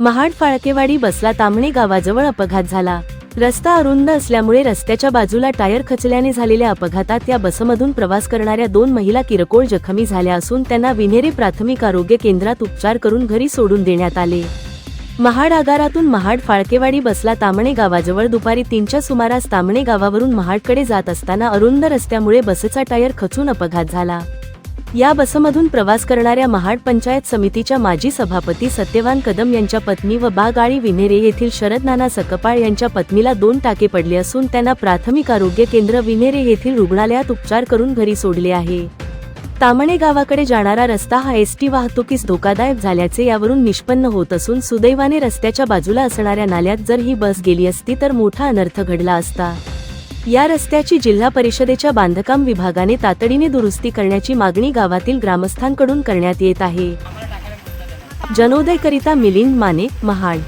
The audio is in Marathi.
महाड फाळकेवाडी बसला तांबणे गावाजवळ अपघात झाला. रस्ता अरुंद असल्यामुळे रस्त्याच्या बाजूला टायर खचल्याने झालेल्या अपघातात या बसमधून प्रवास करणाऱ्या दोन महिला किरकोळ जखमी झाल्या असून त्यांना विनेरे प्राथमिक आरोग्य केंद्रात उपचार करून घरी सोडून देण्यात आले. महाड आगारातून महाड फाळकेवाडी बसला तांबणे गावाजवळ दुपारी तीनच्या सुमारास तांबणे गावावरून महाडकडे जात असताना अरुंद रस्त्यामुळे बसचा टायर खचून अपघात झाला. या बसमधून प्रवास करणाऱ्या महाड पंचायत समितीच्या माजी सभापती सत्यवान कदम यांच्या पत्नी व बागाळी विनेरे येथील शरद नाना सकपाळ यांच्या पत्नीला दोन टाके पडले असून त्यांना प्राथमिक आरोग्य केंद्र विनेरे येथील रुग्णालयात उपचार करून घरी सोडले आहे. तामणे गावाकडे जाणारा रस्ता हा एसटी वाहतुकीस धोकादायक झाल्याचे यावरून निष्पन्न होत असून सुदैवाने रस्त्याच्या बाजूला असणाऱ्या नाल्यात जर ही बस गेली असती तर मोठा अनर्थ घडला असता. या रस्त्याची जिल्हा परिषदेच्या बांधकाम विभागाने तातडीने दुरुस्ती करण्याची मागणी गावातील ग्रामस्थांकडून करण्यात येत आहे. जनोदयकरिता मिलिंद माने महाड.